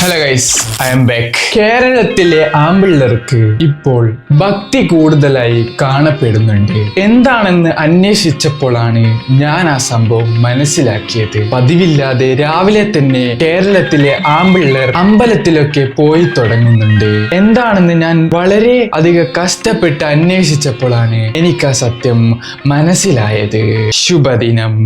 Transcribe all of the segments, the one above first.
Hello guys I'm back കേരളത്തിലെ ആമ്പിള്ളർക്ക് ഇപ്പോൾ ഭക്തി കൂടുതലായി കാണപ്പെടുന്നുണ്ട്. എന്താണെന്ന് അന്വേഷിച്ചപ്പോഴാണ് ഞാൻ ആ സംഭവം മനസ്സിലാക്കിയത്. പതിവില്ലാതെ രാവിലെ തന്നെ കേരളത്തിലെ ആമ്പിള്ളർ അമ്പലത്തിലൊക്കെ പോയി തുടങ്ങുന്നുണ്ട്. എന്താണെന്ന് ഞാൻ വളരെ അധികം കഷ്ടപ്പെട്ട് അന്വേഷിച്ചപ്പോഴാണ് എനിക്ക് ആ സത്യം മനസ്സിലായത്. ശുഭദിനം.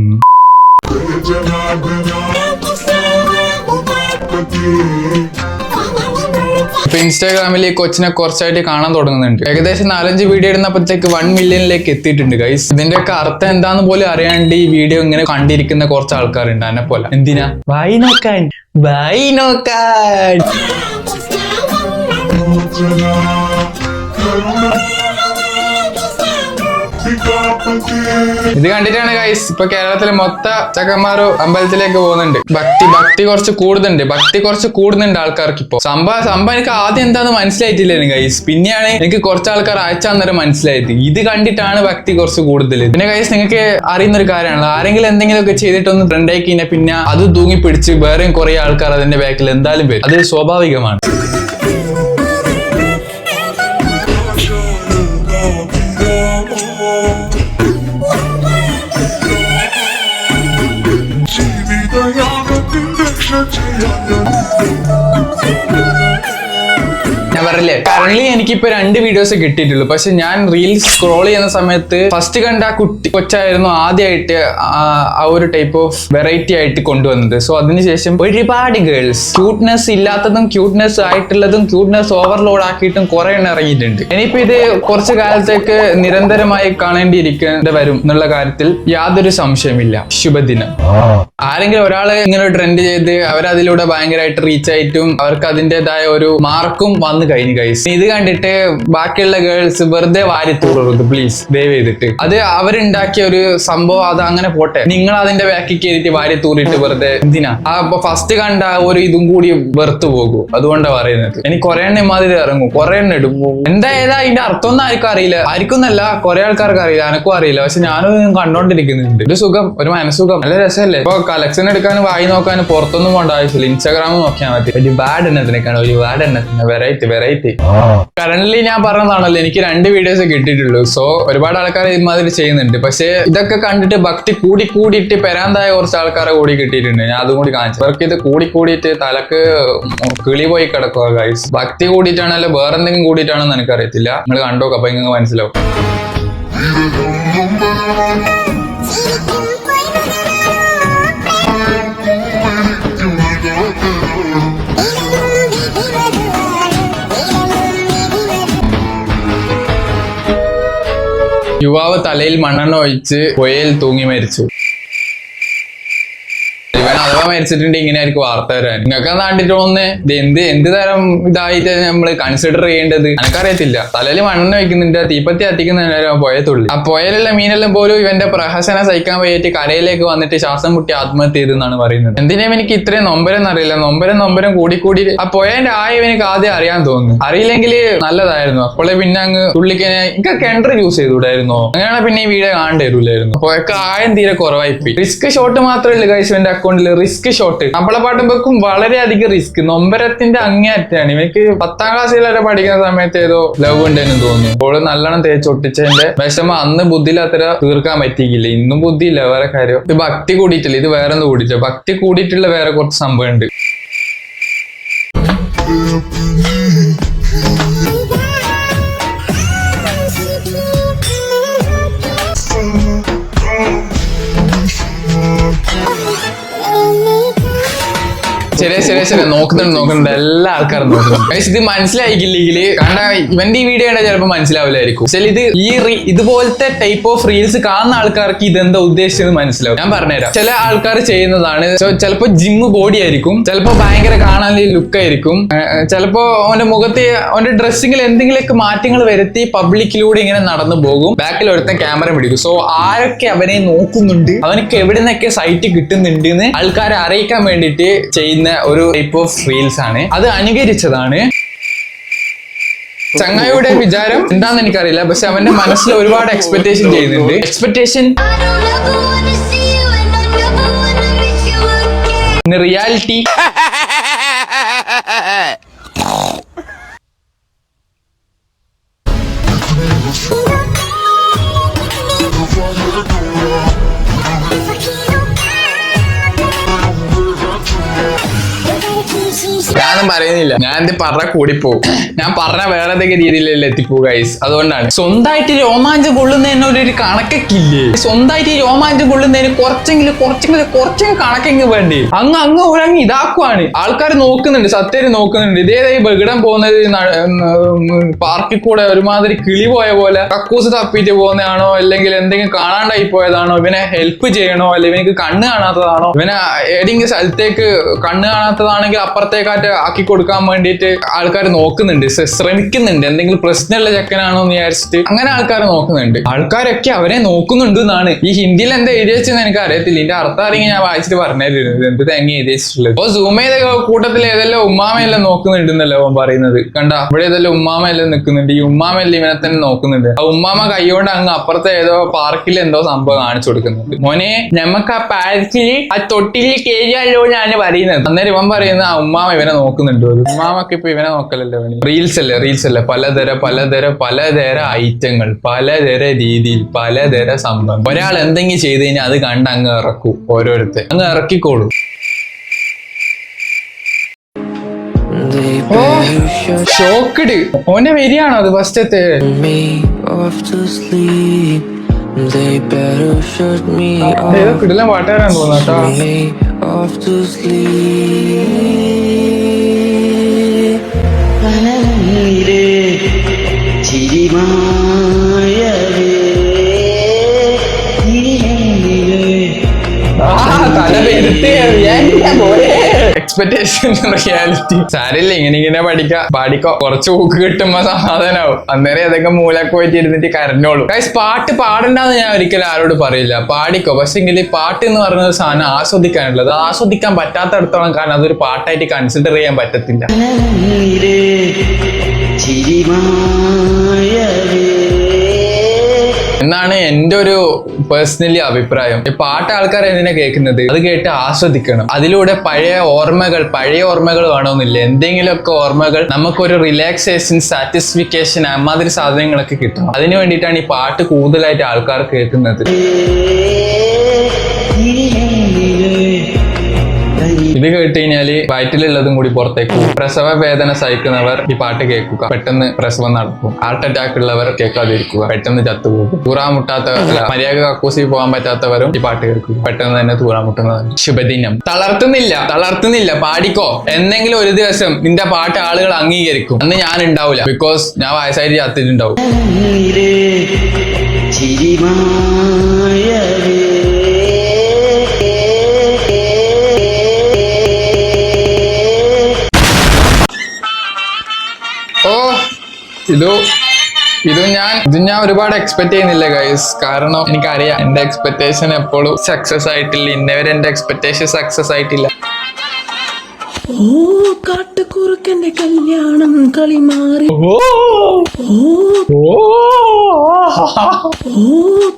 ഇപ്പൊ ഇൻസ്റ്റാഗ്രാമിൽ ഈ കൊച്ചിനെ കുറച്ചായിട്ട് കാണാൻ തുടങ്ങുന്നുണ്ട്. ഏകദേശം നാലഞ്ച് വീഡിയോ ഇടുന്നപ്പോഴത്തേക്ക് വൺ മില്യണിലേക്ക് എത്തിയിട്ടുണ്ട് ഗൈസ് ഇതിന്റെ ഒക്കെ അർത്ഥം എന്താന്ന് പോലും അറിയാണ്ട് ഈ വീഡിയോ ഇങ്ങനെ കണ്ടിരിക്കുന്ന കുറച്ച് ആൾക്കാരുണ്ട് എന്നെ പോലെ. എന്തിനാ? വായി നോക്കാൻ വായി നോക്കാൻ ഇത് കണ്ടിട്ടാണ് ഗൈസ് ഇപ്പൊ കേരളത്തിലെ മൊത്ത ചക്കന്മാരും അമ്പലത്തിലേക്ക് പോകുന്നുണ്ട്. ഭക്തി ഭക്തി കുറച്ച് കൂടുന്നുണ്ട്. ഭക്തി കുറച്ച് കൂടുന്നുണ്ട് ആൾക്കാർക്ക് ഇപ്പൊ. സംഭവം സംഭവം എനിക്ക് ആദ്യം എന്താന്ന് മനസ്സിലായിട്ടില്ലായിരുന്നു ഗൈസ് പിന്നെയാണ് എനിക്ക് കുറച്ച് ആൾക്കാർ അയച്ചാന്നേരം മനസ്സിലായത്. ഇത് കണ്ടിട്ടാണ് ഭക്തി കുറച്ച് കൂടുതൽ പിന്നെ ഗൈസ് നിങ്ങൾക്ക് അറിയുന്ന ഒരു കാര്യമാണല്ലോ. ആരെങ്കിലും എന്തെങ്കിലും ഒക്കെ ചെയ്തിട്ടൊന്ന് ട്രെൻഡ് ആയി കഴിഞ്ഞാൽ പിന്നെ അത് തൂങ്ങി പിടിച്ച് വേറെയും കുറെ ആൾക്കാർ അതിന്റെ ബാക്കിൽ എന്തായാലും വരും. അത് സ്വാഭാവികമാണ്. കറന്റ് എനിക്കിപ്പോ രണ്ട് വീഡിയോസ് കിട്ടിയിട്ടുള്ളൂ. പക്ഷെ ഞാൻ റീൽസ് സ്ക്രോൾ ചെയ്യുന്ന സമയത്ത് ഫസ്റ്റ് കണ്ട ആ കുട്ടി കൊച്ചായിരുന്നു ആദ്യമായിട്ട് ആ ഒരു ടൈപ്പ് ഓഫ് വെറൈറ്റി ആയിട്ട് കൊണ്ടുവന്നത്. സോ അതിനുശേഷം ഒരുപാട് ഗേൾസ് ക്യൂട്ട്നെസ് ഇല്ലാത്തതും ക്യൂട്ട്നെസ് ആയിട്ടുള്ളതും ക്യൂട്ട്നെസ് ഓവർലോഡ് ആക്കിയിട്ടും കുറെ എണ്ണം ഇറങ്ങിയിട്ടുണ്ട്. ഇനിയിപ്പോ ഇത് കുറച്ച് കാലത്തേക്ക് നിരന്തരമായി കാണേണ്ടിയിരിക്കേണ്ടി വരും എന്നുള്ള കാര്യത്തിൽ യാതൊരു സംശയമില്ല ശുഭദിനം. ആരെങ്കിലും ഒരാളെ ഇങ്ങനെ ട്രെൻഡ് ചെയ്ത് അവരതിലൂടെ ഭയങ്കരമായിട്ട് റീച്ച് ആയിട്ടും അവർക്ക് അതിന്റെതായ ഒരു മാർക്കും വന്നു കഴിഞ്ഞു കൈസ് ഇത് കണ്ടിട്ട് ബാക്കിയുള്ള ഗേൾസ് വെറുതെ വാരി തൂറരുത് പ്ലീസ് ദയവ് ചെയ്തിട്ട്. അത് അവരുണ്ടാക്കിയ ഒരു സംഭവം അത് അങ്ങനെ പോട്ടെ. നിങ്ങൾ അതിന്റെ ബാക്കി കയറിയിട്ട് വാരി തൂറിട്ട് വെറുതെ എന്തിനാ? ആ ഫസ്റ്റ് കണ്ട ഒരു ഇതും കൂടി വെറുത്തു പോകും. അതുകൊണ്ടാണ് പറയുന്നത്. എനിക്ക് കുറെ എണ്ണം മാതിരി ഇറങ്ങും. കുറെ എണ്ണം ഇടും. എന്താ ഏതാ അതിന്റെ അർത്ഥം ഒന്നും ആർക്കും അറിയില്ല. ആർക്കൊന്നല്ല കുറെ ആൾക്കാർക്ക് അറിയില്ല. എനക്കും അറിയില്ല. പക്ഷെ ഞാനും കണ്ടോണ്ടിരിക്കുന്നുണ്ട്. ഒരു സുഖം ഒരു മനസ്സുഖം. നല്ല രസമല്ലേ? ഇപ്പൊ കളക്ഷൻ എടുക്കാനും വായി നോക്കാനും പുറത്തൊന്നും പോകേണ്ട ആവശ്യമില്ല. ഇൻസ്റ്റാഗ്രാം നോക്കിയാൽ മതി. ഒരുപാട് എണ്ണത്തിനൊക്കെയാണ് ഒരുപാട് എണ്ണത്തിന്. വെറൈറ്റി വെറൈറ്റി കറന്റ് ഞാൻ പറഞ്ഞതാണല്ലോ എനിക്ക് രണ്ട് വീഡിയോസ് കിട്ടിയിട്ടുള്ളൂ. സോ ഒരുപാട് ആൾക്കാർ ഇമാതിരി ചെയ്യുന്നുണ്ട്. പക്ഷേ ഇതൊക്കെ കണ്ടിട്ട് ഭക്തി കൂടി കൂടിയിട്ട് പെരാന്തായ കുറച്ച് ആൾക്കാരെ കൂടി കിട്ടിയിട്ടുണ്ട്. ഞാൻ അതും കൂടി കാണിച്ചു. അവർക്ക് ഇത് കൂടി കൂടിയിട്ട് തലക്ക് കിളി പോയി കിടക്കുക ഗൈസ് ഭക്തി കൂടിയിട്ടാണല്ലോ വേറെ എന്തെങ്കിലും കൂടിയിട്ടാണെന്ന് എനിക്കറിയത്തില്ല. നിങ്ങൾ കണ്ടോക്കെ അപ്പൊ ഇങ്ങനെ മനസ്സിലാവും. യുവാവ് തലയിൽ മണ്ണെണ്ണ ഒഴിച്ച് പുഴയിൽ തൂങ്ങി മരിച്ചു. ഇവൻ അഥവാ മരിച്ചിട്ടുണ്ട് ഇങ്ങനെ ആയിരിക്കും വാർത്ത വരാൻ. നിങ്ങൾക്ക് നാട്ടിട്ട് ഇത് എന്ത് എന്ത് തരം ഇതായിട്ട് നമ്മൾ കൺസിഡർ ചെയ്യേണ്ടത്? എനിക്കറിയത്തില്ല തലയിൽ മണ്ണെണ്ണ വെക്കുന്നുണ്ട് തീപ്പത്തി കത്തിക്കുന്ന പുഴത്തുള്ളി ആ പുഴയിലുള്ള മീനെല്ലാം പോലും ഇവന്റെ പ്രഹസന സഹിക്കാൻ വയ്യായിട്ട് കരയിലേക്ക് വന്നിട്ട് ശ്വാസം മുട്ടി ആത്മഹത്യ ചെയ്തെന്നാണ് പറയുന്നത്. എന്തിനേം എനിക്ക് ഇത്രയും നൊമ്പരം അറിയില്ല നൊമ്പരം നൊമ്പരം കൂടി കൂടി ആ പോയന്റെ ആയ എനിക്ക് ആദ്യം അറിയാൻ തോന്നുന്നു. അറിയില്ലെങ്കിൽ നല്ലതായിരുന്നു. അപ്പോളെ പിന്നെ അങ്ങ് തുള്ളിക്ക് എനിക്ക് കിണർ യൂസ് ചെയ്തുകൂടായിരുന്നോ? അങ്ങനെയാണ് പിന്നെ ഈ വീഡിയോ കാണേണ്ടി വരില്ലായിരുന്നു. പുഴക്ക് ആയം തീരെ കുറവായി റിസ്ക് ഷോട്ട് മാത്രമേ ഉള്ളൂ എന്റെ ഇവന്റെ അക്കൗണ്ടിൽ റിസ്ക് ഷോട്ട് നമ്മളെ പാടുമ്പോക്കും വളരെയധികം റിസ്ക് നൊമ്പരത്തിന്റെ അങ്ങേയറ്റാണ് എനിക്ക് പത്താം ക്ലാസ്സിൽ വരെ പഠിക്കുന്ന സമയത്ത് ഏതോ ലവ് ഉണ്ടെന്ന് തോന്നുന്നു. അപ്പോൾ നല്ലോണം തേച്ച് ഒട്ടിച്ചതിന്റെ വിഷമം അന്ന് ബുദ്ധിയിൽ അത്ര തീർക്കാൻ പറ്റിയില്ല. ഇന്നും ബുദ്ധിയില്ല. വേറെ കാര്യം. ഇത് ഭക്തി കൂടിയിട്ടില്ല. ഇത് വേറെ ഒന്ന് കൂടിയിട്ടില്ല. ഭക്തി കൂടിയിട്ടുള്ള വേറെ കുറച്ച് സംഭവം ഉണ്ട്. ശരി ശരി ശരി നോക്കുന്നുണ്ട് നോക്കുന്നുണ്ട്. എല്ലാ ആൾക്കാരും നോക്കുന്നുണ്ട്. ഇത് മനസ്സിലായിക്കില്ലെങ്കിൽ കാരണം ഇവന്റെ ഈ വീഡിയോ ആണെങ്കിൽ ചിലപ്പോൾ മനസ്സിലാവില്ലായിരിക്കും. പക്ഷേ ഇത് ഈ ഇതുപോലത്തെ ടൈപ്പ് ഓഫ് റീൽസ് കാണുന്ന ആൾക്കാർക്ക് ഇതെന്താ ഉദ്ദേശിച്ചത് മനസ്സിലാവും. ഞാൻ പറഞ്ഞുതരാം. ചില ആൾക്കാർ ചെയ്യുന്നതാണ്. ചിലപ്പോൾ ജിമ്മ് ബോഡി ആയിരിക്കും. ചിലപ്പോൾ ഭയങ്കര കാണാൻ ലുക്ക് ആയിരിക്കും. ചിലപ്പോൾ അവന്റെ മുഖത്ത് അവന്റെ ഡ്രസ്സിങ്ങിൽ എന്തെങ്കിലുമൊക്കെ മാറ്റങ്ങൾ വരുത്തി പബ്ലിക്കിലൂടെ ഇങ്ങനെ നടന്നു പോകും. ബാക്കിൽ ഒരുത്തൻ ക്യാമറ പിടിക്കും. സോ ആരൊക്കെ അവനെ നോക്കുന്നുണ്ട്? അവനക്ക് എവിടെ നിന്നൊക്കെ സൈറ്റ് കിട്ടുന്നുണ്ട് എന്ന് ആൾക്കാരെ അറിയിക്കാൻ വേണ്ടിയിട്ട് ചെയ്യുന്ന ഒരു ഒരു ടൈപ്പ് ഓഫ് റീൽസ് ആണ്. അത് അനുകരിച്ചതാണ്. ചങ്ങായിയുടെ വിചാരം എന്താന്ന് എനിക്കറിയില്ല. പക്ഷെ അവന്റെ മനസ്സിൽ ഒരുപാട് എക്സ്പെക്ടേഷൻ ചെയ്യുന്നുണ്ട്. എക്സ്പെക്ടേഷൻ റിയാലിറ്റി ഞാനൊന്നും പറയുന്നില്ല. ഞാൻ എന്ത് പറഞ്ഞ പോകും ഞാൻ പറഞ്ഞ വേറെ എന്തെങ്കിലും രീതിയിലല്ലേ എത്തിപ്പോ ഗൈസ് അതുകൊണ്ടാണ്. സ്വന്തമായിട്ട് രോമാഞ്ചം കൊള്ളുന്നതിന് ഒരു കണക്കൊക്കെ ഇല്ലേ സ്വന്തമായിട്ട് രോമാഞ്ചം കൊള്ളുന്നതിന് കുറച്ചെങ്കിലും കുറച്ചെങ്കിലും കുറച്ചെങ്കിലും കണക്കെങ്കിലും വേണ്ടി? അങ്ങ് അങ്ങ് ഒരങ്ങ് ഇതാക്കുവാണ്. ആൾക്കാർ നോക്കുന്നുണ്ട് സത്യം നോക്കുന്നുണ്ട്. ഇതേതായി ബഗിടം പോകുന്നത് പാർക്കിൽ കൂടെ ഒരുമാതിരി കിളി പോയ പോലെ കക്കൂസ് തപ്പിയിട്ട് പോകുന്നതാണോ? അല്ലെങ്കിൽ എന്തെങ്കിലും കാണാണ്ടായി പോയതാണോ? ഇവനെ ഹെൽപ്പ് ചെയ്യണോ? അല്ലെങ്കിൽ ഇവനക്ക് കണ്ണ് കാണാത്തതാണോ? ഇവനെ ഏതെങ്കിലും സ്ഥലത്തേക്ക് കണ്ണ് കാണാത്തതാണെങ്കിൽ അപ്പുറത്തേക്കാറ്റ് ആക്കി കൊടുക്കാൻ വേണ്ടിയിട്ട് ആൾക്കാർ നോക്കുന്നുണ്ട് ശ്രമിക്കുന്നുണ്ട്. എന്തെങ്കിലും പ്രശ്നമുള്ള ചെക്കനാണോ എന്ന് വിചാരിച്ചിട്ട് അങ്ങനെ ആൾക്കാർ നോക്കുന്നുണ്ട്. ആൾക്കാരൊക്കെ അവരെ നോക്കുന്നുണ്ട് എന്നാണ്. ഈ ഹിന്ദിയിൽ എന്താ എഴുതി വെച്ചെന്ന് എനിക്ക് അറിയത്തില്ല. ഇതിന്റെ അർത്ഥം അറിയാൻ ഞാൻ വായിച്ചിട്ട് പറഞ്ഞിരുന്നത് എന്ത് തേങ്ങ എഴുതി വെച്ചിട്ടുള്ളത്? സൂം ചെയ്ത കൂട്ടത്തിൽ ഏതെല്ലാം ഉമ്മാമയെല്ലാം നോക്കുന്നുണ്ടെന്നല്ലോ അവൻ പറയുന്നത്. കണ്ട? ഇവിടെ ഏതെല്ലാം ഉമ്മാമയെല്ലാം നിൽക്കുന്നുണ്ട്. ഈ ഉമ്മാമെല്ലാം ഇവനെ തന്നെ നോക്കുന്നുണ്ട്. ആ ഉമ്മാമ കൈകൊണ്ട് അങ്ങ് അപ്പുറത്തെ ഏതോ പാർക്കിൽ എന്തോ സംഭവം കാണിച്ചു കൊടുക്കുന്നുണ്ട്. മോനെ ഞമ്മക്ക് ആ പാർക്കിൽ ആ തൊട്ടിൽ കയറിയാലോ ഞാൻ പറയുന്നത്. അന്നേരം ഇവൻ പറയുന്നത് ആ ഉമ്മാമ ഇവനെ നോക്കുന്നുണ്ട്. അമ്മാമൊക്കെ ഇപ്പൊ ഇവനെ നോക്കലല്ലോ റീൽസ് അല്ലേ റീൽസ് അല്ലേ? പലതര പലതര പലതര ഐറ്റങ്ങൾ പലതര രീതിയിൽ പലതര സംഭവം. ഒരാൾ എന്തെങ്കിലും ചെയ്ത് കഴിഞ്ഞാൽ അത് കണ്ട് അങ്ങ് ഇറക്കൂ ഓരോരുത്തർ. അങ്ങ് ഇറക്കിക്കോളൂ. ഷോക്കഡ്. ഓന്റെ വരികയാണോ അത് ഫസ്റ്റത്തെ. കിടിലം പാട്ടുകാരാൻ തോന്നാട്ടോ ചിരിമായവേ. എക്സ്പെക്ടേഷൻ റിയാലിറ്റി സാരില്ല ഇങ്ങനെ ഇങ്ങനെ പഠിക്കാം. പാടിക്കോ. കുറച്ച് ഊക്ക് കിട്ടുമ്പോ സമാധാനാവും. അന്നേരം ഏതൊക്കെ മൂലക്ക് പോയിട്ട് ഇരുന്നിട്ട് കരഞ്ഞോളൂ. ഗൈസ് പാട്ട് പാടണ്ടെന്ന് ഞാൻ ഒരിക്കലും ആരോട് പറയില്ല. പാടിക്കോ. പക്ഷെ എങ്കിൽ പാട്ട് എന്ന് പറയുന്ന ഒരു സാധനം ആസ്വദിക്കാനുള്ളത്. ആസ്വദിക്കാൻ പറ്റാത്തടത്തോളം കാരണം അതൊരു പാട്ടായിട്ട് കൺസിഡർ ചെയ്യാൻ പറ്റത്തില്ല. എന്നാണ് എന്റെ ഒരു പേഴ്സണലി അഭിപ്രായം. ഈ പാട്ട് ആൾക്കാർ എന്തിനാ കേൾക്കുന്നത്? അത് കേട്ട് ആസ്വദിക്കണം. അതിലൂടെ പഴയ ഓർമ്മകൾ പഴയ ഓർമ്മകൾ വേണമെന്നില്ല. എന്തെങ്കിലുമൊക്കെ ഓർമ്മകൾ നമുക്കൊരു റിലാക്സേഷൻ സാറ്റിസ്ഫിക്കേഷൻ അമ്മാതിരി സാധനങ്ങളൊക്കെ കിട്ടണം. അതിനു വേണ്ടിയിട്ടാണ് ഈ പാട്ട് കൂടുതലായിട്ട് ആൾക്കാർ കേൾക്കുന്നത്. ഇത് കേട്ട് കഴിഞ്ഞാൽ വയറ്റിലുള്ളതും കൂടി പുറത്തേക്ക് പ്രസവ വേദന സഹിക്കുന്നവർ ഈ പാട്ട് കേൾക്കുക. പെട്ടെന്ന് പ്രസവം നടക്കും. ഹാർട്ട് അറ്റാക്ക് ഉള്ളവർ കേൾക്കാതിരിക്കുക. പെട്ടെന്ന് ചത്തുപോകും. തൂറാമുട്ടാത്ത മുട്ടാത്തവർ മര്യാദ കക്കൂസി പോകാൻ പറ്റാത്തവരും ഈ പാട്ട് കേൾക്കുക. പെട്ടെന്ന് തന്നെ തൂറാമുട്ടുന്നതാണ് ശുഭദിനം. തളർത്തുന്നില്ല. തളർത്തുന്നില്ല. പാടിക്കോ. എന്നെങ്കിലും ഒരു ദിവസം നിന്റെ പാട്ട് ആളുകൾ അംഗീകരിക്കും. അന്ന് ഞാൻ ഉണ്ടാവില്ല ബിക്കോസ് ഞാൻ വയസ്സായിട്ട് ചത്തിട്ടുണ്ടാവും. ചിരിമായവേ. ഇത് ഇത് ഞാൻ ഇത് ഞാൻ ഒരുപാട് എക്സ്പെക്ട് ചെയ്യുന്നില്ല ഗൈസ് കാരണം എനിക്കറിയാം എന്റെ എക്സ്പെക്ടേഷൻ എപ്പോഴും സക്സസ് ആയിട്ടില്ല. ഇന്നവരെ എന്റെ എക്സ്പെക്ടേഷൻ സക്സസ് ആയിട്ടില്ല. ഓ കാട്ടുകുറുക്കന്റെ കല്യാണം കളി മാറി. ഓ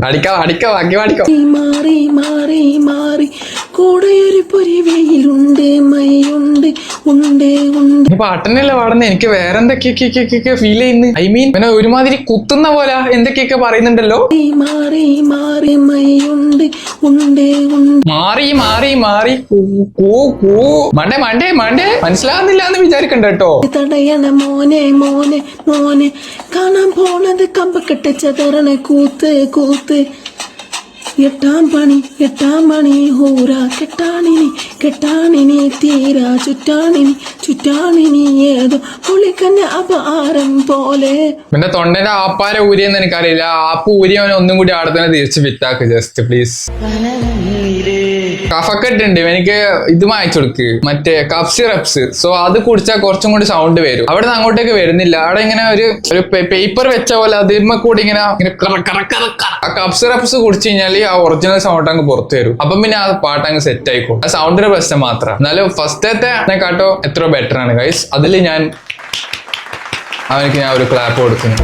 അടിക്കാം അടിക്കാം മാറി മാറി മാറി. കൂടെയൊരു പൊരി വെയിലുണ്ട് മൈയുണ്ട് ഉണ്ട് ഉണ്ട്. പാട്ടനല്ലേ പാടുന്നത് എനിക്ക് വേറെ എന്തൊക്കെയൊക്കെ ഫീൽ ചെയ്യുന്നു. ഐ മീൻ പിന്നെ ഒരുമാതിരി കുത്തുന്ന പോലെ എന്തൊക്കെയൊക്കെ പറയുന്നുണ്ടല്ലോ. മാറി മാറി മൈയുണ്ട് ഉണ്ട് ഉണ്ട്. മാറി മാറി മാറി. കൂ കൂ. മണ്ടേ മണ്ടേ മണ്ടേ മനസ്സിലാകുന്നില്ല എന്ന് വിചാരിക്കണ്ട കേട്ടോ. തടയണ മോനെ മോനെ മോനെ. കാണാൻ പോണത് കമ്പക്കെട്ട് ചതറണ കൂത്ത് കൂത്ത്. എട്ടാം പണി എട്ടാം പണി ഹൂറ കെട്ടാണിനി കെട്ടാണിനി തീരാ. ചുറ്റാണിനി ചുറ്റാണിനി ഏതോ പുളിക്കന്നെ അപാരം പോലെ. പിന്നെ തൊണ്ടന്റെ ആപ്പാര ഊരിയെന്ന് എനിക്കറിയില്ല. ആപ്പ് ഊരിയവനെ ഒന്നും കൂടി അവിടെ തന്നെ തിരിച്ച് വിറ്റാക്ക്. ജസ്റ്റ് പ്ലീസ് കഫക്കെട്ട് ഉണ്ട് എനിക്ക് ഇത് മായച്ചു കൊടുക്ക്. മറ്റേ കഫ് സിറപ്സ് സോ അത് കുടിച്ചാൽ കുറച്ചും കൂടി സൗണ്ട് വരും. അവിടെ നിന്ന് അങ്ങോട്ടേക്ക് വരുന്നില്ല. അവിടെ ഇങ്ങനെ ഒരു ഒരു പേപ്പർ വെച്ച പോലെ അതിന്മ കൂടി ഇങ്ങനെ കറ കറ കറ. ആ കഫ് സിറപ്സ് കുടിച്ചു കഴിഞ്ഞാൽ ആ ഒറിജിനൽ സൗണ്ട് അങ്ങ് പുറത്തു വരും. അപ്പം പിന്നെ ആ പാട്ട് അങ്ങ് സെറ്റ് ആയിക്കോളും. ആ സൗണ്ടിന്റെ പ്രശ്നം മാത്രം. എന്നാലും ഫസ്റ്റത്തെ കാട്ടോ എത്ര ബെറ്റർ ആണ് ഗൈസ് അതിൽ ഞാൻ അവനക്ക് ഞാൻ ഒരു ക്ലാപ്പ് കൊടുക്കുന്നു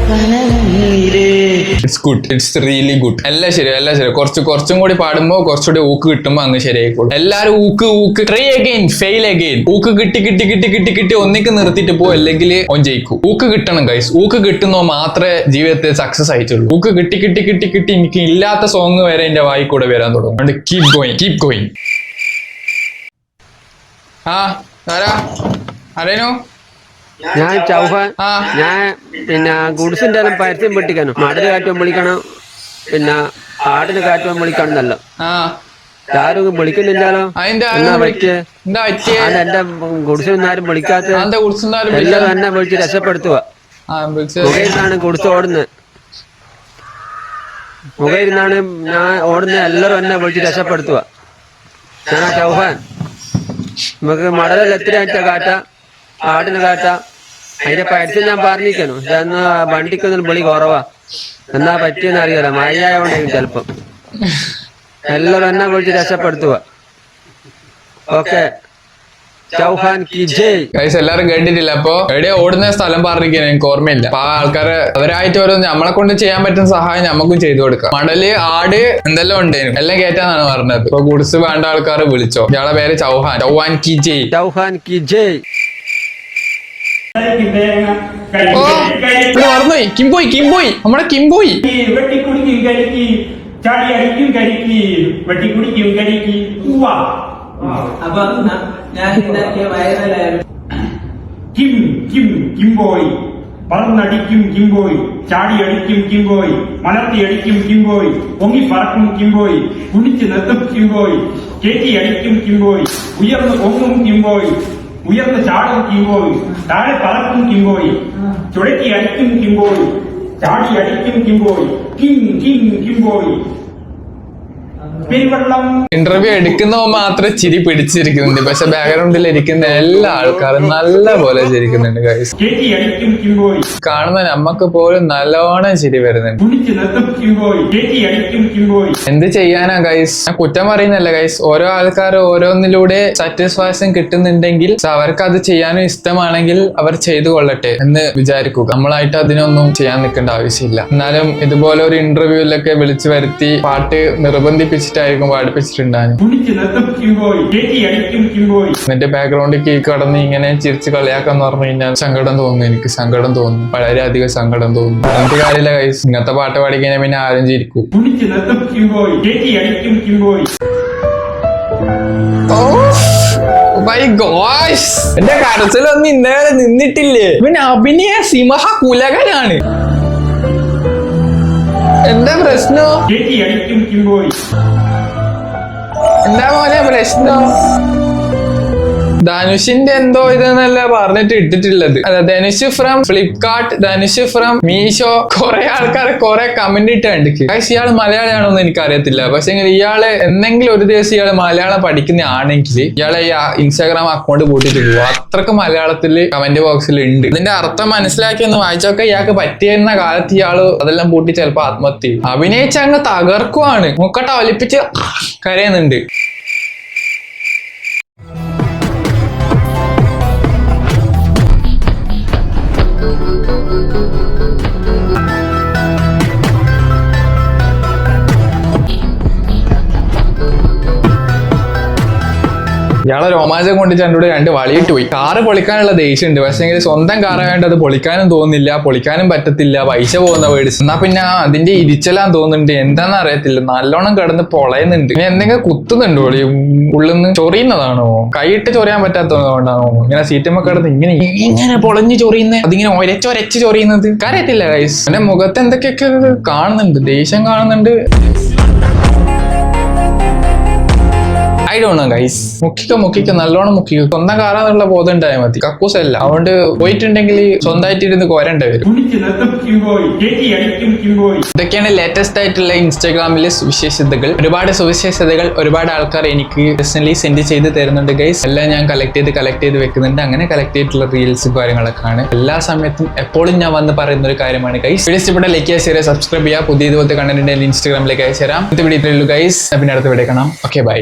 it's good it's really good എല്ലാം ശരി എല്ലാം ശരി കുറച്ച് കുറച്ചും കൂടി പാടുമ്പോൾ കുറച്ചുകൂടി ഊക്ക് കിട്ടുമ്പോൾ അങ്ങ് ശരിയായിക്കോളും. എല്ലാരും ഊക്ക് ഊക്ക് ട്രൈ അഗെയിൻ ഫെയിൽ അഗെയിൻ ഊക്ക് കിട്ടി കിട്ടി കിട്ടി കിട്ടി കിട്ടി ഒന്നിക്ക് നിർത്തിയിട്ട് പോ അല്ലെങ്കിൽ ഓൻ ജയിക്കും. ഊക്ക് കിട്ടണം ഗൈസ് ഊക്ക് കിട്ടുന്നോ മാത്രമേ ജീവിതത്തെ സക്സസ് ആയിട്ടുള്ളൂ. ഊക്ക് കിട്ടി കിട്ടി കിട്ടി കിട്ടി എനിക്ക് ഇല്ലാത്ത സോങ് വരെ എന്റെ വായി കൂടെ വരാൻ തുടങ്ങും. കീപ് ഗോയിങ് കീപ് ഗോയിങ് ആ ആരാ? അറിയണോ ഞാൻ ചൗഹാൻ. ഞാൻ പിന്നെ ഗുഡ്സിന്റെ എല്ലാം പരസ്യം പെട്ടിക്കാനോ മടൽ കാറ്റും വിളിക്കണം? പിന്നെ ആടിന് കാറ്റും വിളിക്കണം എന്നല്ല. ആ. ആരും വിളിക്കുന്നില്ലല്ലോ. എന്നാ പറ്റിയേ? എന്റെ ഗുഡ്സിനൊന്നും ആരും വിളിക്കാത്ത എല്ലാവരും എന്നെ വിളിച്ച് രക്ഷപ്പെടുത്തുക. ആ ഗുഡ്സ് ഓടുന്നത് മുഖയിരുന്നാണ് ഞാൻ ഓടുന്ന. എല്ലാവരും എന്നെ വിളിച്ച് രക്ഷപ്പെടുത്തുക. ഞാൻ ചൗഹാൻ. നമുക്ക് ആഴ്ച കാറ്റ ആടിന് കാറ്റ അതിന്റെ പരസ്യം ഞാൻ പറഞ്ഞിരിക്കണു എന്ന വണ്ടിക്കൊന്നും വിളി കുറവാ. എന്നാ പറ്റിയെന്ന് അറിയാലോ മഴയായോണ്ടായിരിക്കും ചെലപ്പം. എല്ലാവരും എന്നെ വിളിച്ച് രക്ഷപ്പെടുത്തുക. ഓക്കെ. ചൗഹാൻ കി ജയ്. ഗൈസ് എല്ലാരും കേട്ടിട്ടില്ല. അപ്പൊ എവിടെ ഓടുന്ന സ്ഥലം പറഞ്ഞിരിക്കാൻ എനിക്ക് ഓർമ്മയില്ല. അപ്പൊ ആ ആൾക്കാര് അവരായിട്ട് ഓരോ നമ്മളെ കൊണ്ട് ചെയ്യാൻ പറ്റുന്ന സഹായം നമുക്കും ചെയ്തു കൊടുക്കാം. മടൽ ആട് എന്തെല്ലാം ഉണ്ടായിരുന്നു എല്ലാം കേറ്റാന്നാണ് പറഞ്ഞത്. ഇപ്പൊ ഗുഡ്സ് വേണ്ട ആൾക്കാർ വിളിച്ചോ. ഇയാളെ പേര് ചൗഹാൻ. ചൗഹാൻ കി ജയ്. ചൗഹാൻ കി ജയ്. മറന്നുപോയി കിംബോയ് കിംബോയ്. നമ്മുടെ കിംബോയ്. വെട്ടിക്കുടിക്കും കരിക്ക് ചാടി അടിക്കും കരിക്ക് വെട്ടിക്കുടിക്കും കരിക്ക് ഉവ്വ അപ്പൊ ന- ഞാൻ കിം കിം കിംബോയ്. പറന്നടിക്കും കിംബോയ്. ചാടി അടിക്കും കിംബോയ്. മലർത്തി അടിക്കും കിംബോയ്. പൊങ്ങി പറക്കും കിംബോയ്. കുടിച്ചു നിർത്തും കിംബോയ്. കയറ്റി അടിക്കും കിംബോയ്. ഉയർന്ന് പൊങ്ങും കിംബോയ്. ഉയർന്ന് ചാടും കിംബോയ് താഴെ പറക്കും കിംബോയ് ചുഴറ്റി അടിക്കും കിംബോയ് ചാടി അടിക്കും കിംബോയ് കിം കിം കിംബോയ്. ഇന്റർവ്യൂ എടുക്കുന്നവ മാത്രം ചിരി പിടിച്ചിരിക്കുന്നുണ്ട്. പക്ഷെ ബാക്ക്ഗ്രൗണ്ടിൽ ഇരിക്കുന്ന എല്ലാ ആൾക്കാരും നല്ല പോലെ ചിരിക്കുന്നുണ്ട് ഗൈസ് കാണുന്ന നമ്മക്ക് പോലും നല്ലോണം ചിരി വരുന്നുണ്ട്. എന്ത് ചെയ്യാനാ ഗൈസ് ഞാൻ കുറ്റം പറയുന്നല്ല ഗൈസ് ഓരോ ആൾക്കാർ ഓരോന്നിലൂടെ സാറ്റിസ്ഫാക്ഷൻ കിട്ടുന്നുണ്ടെങ്കിൽ അവർക്ക് അത് ചെയ്യാനും ഇഷ്ടമാണെങ്കിൽ അവർ ചെയ്തു കൊള്ളട്ടെ എന്ന് വിചാരിക്കുക. നമ്മളായിട്ട് അതിനൊന്നും ചെയ്യാൻ നിൽക്കേണ്ട ആവശ്യമില്ല. എന്നാലും ഇതുപോലെ ഒരു ഇന്റർവ്യൂലൊക്കെ വിളിച്ചു വരുത്തി പാട്ട് നിർബന്ധിപ്പിച്ചിട്ടായിരിക്കും പാടിപ്പിച്ചിട്ടുണ്ടാകും കുടിച്ചു എന്റെ ബാക്ക്ഗ്രൗണ്ടിൽ കീ കടന്ന് ഇങ്ങനെ ചിരിച്ച് കളിയാക്കാന്ന് പറഞ്ഞു കഴിഞ്ഞാൽ സങ്കടം തോന്നുന്നു എനിക്ക് സങ്കടം തോന്നുന്നു വളരെ അധികം സങ്കടം തോന്നുന്നു എനിക്ക് കാര്യമില്ല കൈസ് ഇങ്ങനത്തെ പാട്ട് പാടിക്കഴിഞ്ഞാൽ പിന്നെ ആരും ചിരിക്കും. കിംബോയ്. മൈ ഗോഷ് എന്റെ കരച്ചിലൊന്നും ഇന്നേവരെ നിന്നിട്ടില്ലേ? പിന്നെ അഭിനയ സിംഹ കുലകനാണ് എന്താ പ്രശ്നം? എന്താ മോനെ പ്രശ്നം? ധനുഷിന്റെ എന്തോ ഇതെന്നല്ല പറഞ്ഞിട്ട് ഇട്ടിട്ടുള്ളത്. അതെ ധനുഷ് ഫ്രം ഫ്ലിപ്കാർട്ട് ധനുഷ് ഫ്രം മീഷോ കുറെ ആൾക്കാർ കുറെ കമന്റ് ഇട്ടുണ്ട് പക്ഷെ ഇയാൾ മലയാളിയാണോന്ന് എനിക്ക് അറിയത്തില്ല പക്ഷെ ഇയാൾ എന്തെങ്കിലും ഒരു ദിവസം ഇയാൾ മലയാളം പഠിക്കുന്ന ആണെങ്കിൽ ഇയാളെ ഈ ഇൻസ്റ്റാഗ്രാം അക്കൗണ്ട് കൂട്ടിട്ട് പോകും അത്രയ്ക്ക് മലയാളത്തിൽ കമന്റ് ബോക്സിൽ ഉണ്ട് ഇതിന്റെ അർത്ഥം മനസ്സിലാക്കി ഒന്ന് വായിച്ചൊക്കെ. ഇയാൾക്ക് പറ്റിയിരുന്ന കാലത്ത് ഇയാൾ അതെല്ലാം പൂട്ടി ചിലപ്പോ ആത്മഹത്യ അഭിനയിച്ച് അങ്ങ് തകർക്കുവാണ്. മുക്കട്ട ഒലിപ്പിച്ച് കരയുന്നുണ്ട്. ഇയാളെ രോമാഞ്ചം കൊണ്ട് കൂടെ രണ്ട് വളിയിട്ട് പോയി. കാറ് പൊളിക്കാനുള്ള ദേഷ്യമുണ്ട്. പക്ഷേ എങ്കിൽ സ്വന്തം കാറായതുകൊണ്ട് അത് പൊളിക്കാനും തോന്നുന്നില്ല. പൊളിക്കാനും പറ്റത്തില്ല. പൈസ പോകുന്ന മേടിച്ച് എന്നാ പിന്നെ അതിന്റെ ഇരിച്ചെല്ലാം തോന്നുന്നുണ്ട്. എന്താന്ന് അറിയത്തില്ല. നല്ലോണം കിടന്ന് പൊളയുന്നുണ്ട്. ഇനി എന്തെങ്കിലും കുത്തുന്നുണ്ടോ? പൊളി ഉള്ളിൽ നിന്ന് ചൊറിയുന്നതാണോ? കൈയിട്ട് ചൊറിയാൻ പറ്റാത്തതുകൊണ്ടാണോ ഇങ്ങനെ സീറ്റുമ്മ കിടന്ന് ഇങ്ങനെ ഇങ്ങനെ പൊളഞ്ഞ് ചൊറിയുന്നത് അതിങ്ങനെ ഒരച്ചൊരച്ച് ചൊറിയുന്നത്. കരയത്തില്ല ഗൈസ് എന്റെ മുഖത്ത് എന്തൊക്കെയൊക്കെ കാണുന്നുണ്ട്. ദേഷ്യം കാണുന്നുണ്ട്. നോ ഗൈസ് മുക്കിക്ക മുക്കിക്ക നല്ലോണം മുക്കിക്ക. സ്വന്തം കാറാന്നുള്ള ബോധം ഉണ്ടായാൽ മതി. കക്കൂസ് അല്ല അതുകൊണ്ട് പോയിട്ടുണ്ടെങ്കിൽ സ്വന്തമായിട്ട് ഇരുന്ന് കോരണ്ട വരും. ഇതൊക്കെയാണ് ലേറ്റസ്റ്റ് ആയിട്ടുള്ള ഇൻസ്റ്റാഗ്രാമിലെ സുവിശേഷതകൾ. ഒരുപാട് സുവിശേഷതകൾ ഒരുപാട് ആൾക്കാർ എനിക്ക് പേഴ്സണലി സെൻഡ് ചെയ്ത് തരുന്നുണ്ട് ഗൈസ് എല്ലാം ഞാൻ കളക്ട് ചെയ്ത് കളക്ട് ചെയ്ത് വെക്കുന്നുണ്ട്. അങ്ങനെ കളക്ട് ചെയ്തിട്ടുള്ള റീൽസ് കാര്യങ്ങളൊക്കെ ആണ്. എല്ലാ സമയത്തും എപ്പോഴും ഞാൻ വന്ന് പറയുന്ന ഒരു കാര്യമാണ് ഗൈസ് വീഡിയോ ഇഷ്ടപ്പെട്ട ലൈക്ക് ചെയ്യുക ഷെയർ സബ്സ്ക്രൈബ് ചെയ്യുക. പുതിയ ഇതുപോലത്തെ കണ്ടന്റ് ഇൻസ്റ്റാഗ്രാമിലേക്ക് അയച്ചു തരാം. ഇത് വീഡിയോ ഗൈസ് പിന്നെ അടുത്ത് വീഡിയോ കാണാം. Okay bye